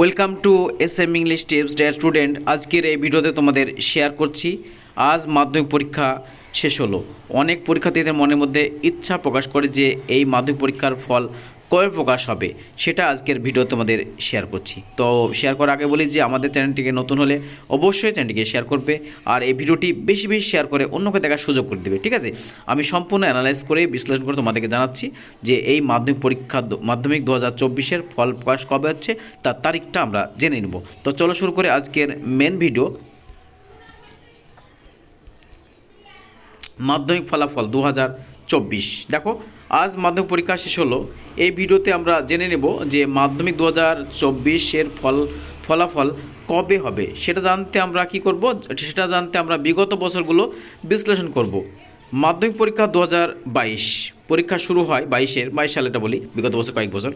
Welcome to S M English tips dear student আজকের এই ভিডিওতে তোমাদের শেয়ার করছি। আজ মাধ্যমিক পরীক্ষা শেষ হলো। অনেক পরীক্ষার্থীদের মনের মধ্যে ইচ্ছা প্রকাশ করে যে এই মাধ্যমিক পরীক্ষার ফল কবে প্রকাশ হবে সেটা আজকের ভিডিও তোমাদের শেয়ার করছি। তো শেয়ার করার আগে বলি যে আমাদের চ্যানেলটিকে নতুন হলে অবশ্যই চ্যানেলটিকে শেয়ার করবে আর এই ভিডিওটি বেশি বেশি শেয়ার করে অন্যকে দেখার সুযোগ করে দেবে, ঠিক আছে? আমি সম্পূর্ণ অ্যানালাইজ করে বিশ্লেষণ করে তোমাদেরকে জানাচ্ছি যে এই মাধ্যমিক পরীক্ষা মাধ্যমিক দু হাজার চব্বিশের ফল প্রকাশ কবে হচ্ছে তার তারিখটা আমরা জেনে নেব। তো চলো শুরু করে আজকের মেন ভিডিও মাধ্যমিক ফলাফল দু হাজার চব্বিশ। দেখো আজ মাধ্যমিক পরীক্ষা শেষ হলো। এই ভিডিওতে আমরা জেনে নেব যে মাধ্যমিক দু হাজার চব্বিশের ফল, ফলাফল কবে হবে। সেটা জানতে আমরা কি করব? সেটা জানতে আমরা বিগত বছরগুলো বিশ্লেষণ করব। মাধ্যমিক পরীক্ষা দু হাজার বাইশ। পরীক্ষা শুরু হয় বাইশের, বাইশ সালেটা বলি, বিগত বছর কয়েক বছর।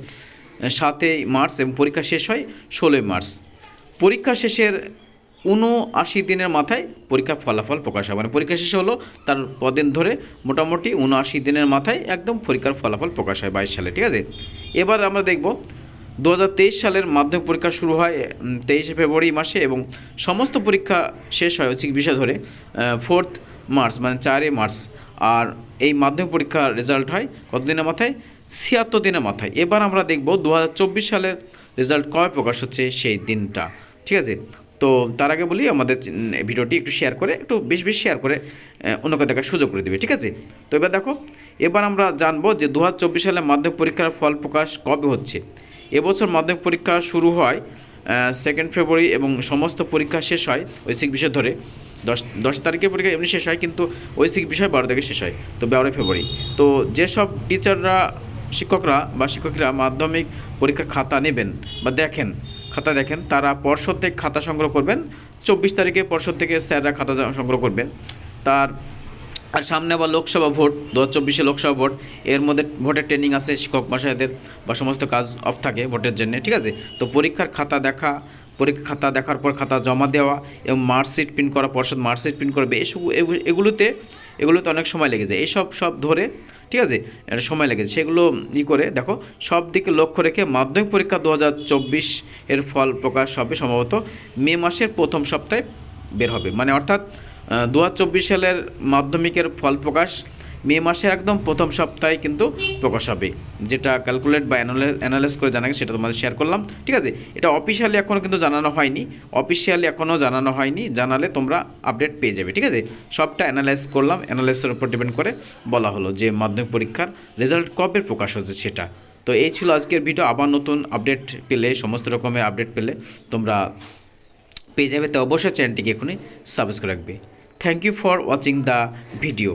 সাতই মার্চ এবং পরীক্ষা শেষ হয় ষোলোই মার্চ। পরীক্ষা শেষের উনআশি দিনের মাথায় পরীক্ষার ফলাফল প্রকাশ হয়। মানে পরীক্ষা শেষ হলো, তার কদিন ধরে মোটামুটি উনআশি দিনের মাথায় একদম পরীক্ষার ফলাফল প্রকাশ হয় বাইশ সালে, ঠিক আছে? এবার আমরা দেখব দু হাজার তেইশ সালের মাধ্যমিক পরীক্ষা শুরু হয় তেইশে ফেব্রুয়ারি মাসে এবং সমস্ত পরীক্ষা শেষ হয় হচ্ছে বিষয় ধরে ফোর্থ মার্চ মানে চারই মার্চ। আর এই মাধ্যমিক পরীক্ষার রেজাল্ট হয় কতদিনের মাথায়? ছিয়াত্তর দিনের মাথায়। এবার আমরা দেখব দু হাজার চব্বিশ সালের রেজাল্ট কবে প্রকাশ হচ্ছে সেই দিনটা, ঠিক আছে? তো তার আগে বলি, আমাদের ভিডিওটি একটু শেয়ার করে, একটু বেশি বেশি শেয়ার করে অন্যকে দেখার সুযোগ করে দেবে, ঠিক আছে? তো এবার দেখো, এবার আমরা জানব যে দু হাজার চব্বিশ সালে মাধ্যমিক পরীক্ষার ফল প্রকাশ কবে হচ্ছে? এবছর মাধ্যমিক পরীক্ষা শুরু হয় সেকেন্ড ফেব্রুয়ারি এবং সমস্ত পরীক্ষা শেষ হয় ঐচ্ছিক বিষয় ধরে। দশ দশ তারিখে পরীক্ষা এমনি শেষ হয়, কিন্তু ঐচ্ছিক বিষয় বারো তারিখে শেষ হয়, তো বারোই ফেব্রুয়ারি তো যেসব টিচাররা শিক্ষকরা বা শিক্ষকরা মাধ্যমিক পরীক্ষার খাতা নেবেন বা দেখেন খাতা দেখেন, তারা পর্ষদ থেকে খাতা সংগ্রহ করবেন। চব্বিশ তারিখে পর্ষদ থেকে স্যাররা খাতা সংগ্রহ করবেন। তার, আর সামনে আবার লোকসভা ভোট, দু হাজার চব্বিশে লোকসভা ভোট। এর মধ্যে ভোটের ট্রেনিং আছে, শিক্ষক মশাইদের বা সমস্ত কাজ অফ থাকে ভোটের জন্য, ঠিক আছে? তো পরীক্ষার খাতা দেখা, পরীক্ষা খাতা দেখার পর খাতা জমা দেওয়া এবং মার্কশিট প্রিন্ট করা, পর্ষদ মার্কশিট প্রিন্ট করবে, এসব এগুলোতে এগুলোতে অনেক সময় লেগে যায়। এইসব সব ধরে ঠিক আছে? এটা সময় লেগেছে। সেগুলো ই করে, দেখো, সব দিকে লক্ষ্য রেখে মাধ্যমিক পরীক্ষা দু হাজার চব্বিশ এর ফল প্রকাশ হবে সম্ভবত মে মাসের প্রথম সপ্তাহে বের হবে। মানে অর্থাৎ দু হাজার চব্বিশ সালের মাধ্যমিকের ফল প্রকাশ মে মাসের একদম প্রথম সপ্তাহে কিন্তু প্রকাশ হবে। যেটা ক্যালকুলেট বা অ্যানালাইজ করে জানা গেছে সেটা তোমাদের শেয়ার করলাম। ঠিক আছে? এটা অফিসিয়ালি এখনও কিন্তু জানানো হয়নি। অফিসিয়ালি এখনও জানানো হয়নি। জানালে তোমরা আপডেট পেয়ে যাবে। ঠিক আছে? সবটা অ্যানালাইজ করলাম। অ্যানালাইসের উপর ডিপেন্ড করে বলা হলো যে মাধ্যমিক পরীক্ষার রেজাল্ট কবে প্রকাশ হচ্ছে সেটা। তো এই ছিল আজকের ভিডিও আবার নতুন আপডেট পেলে, সমস্ত রকমের আপডেট পেলে তোমরা পেয়ে যাবে। তো অবশ্যই চ্যানেলটিকে এখনই সাবস্ক্রাইব রাখবে। Thank you for watching the video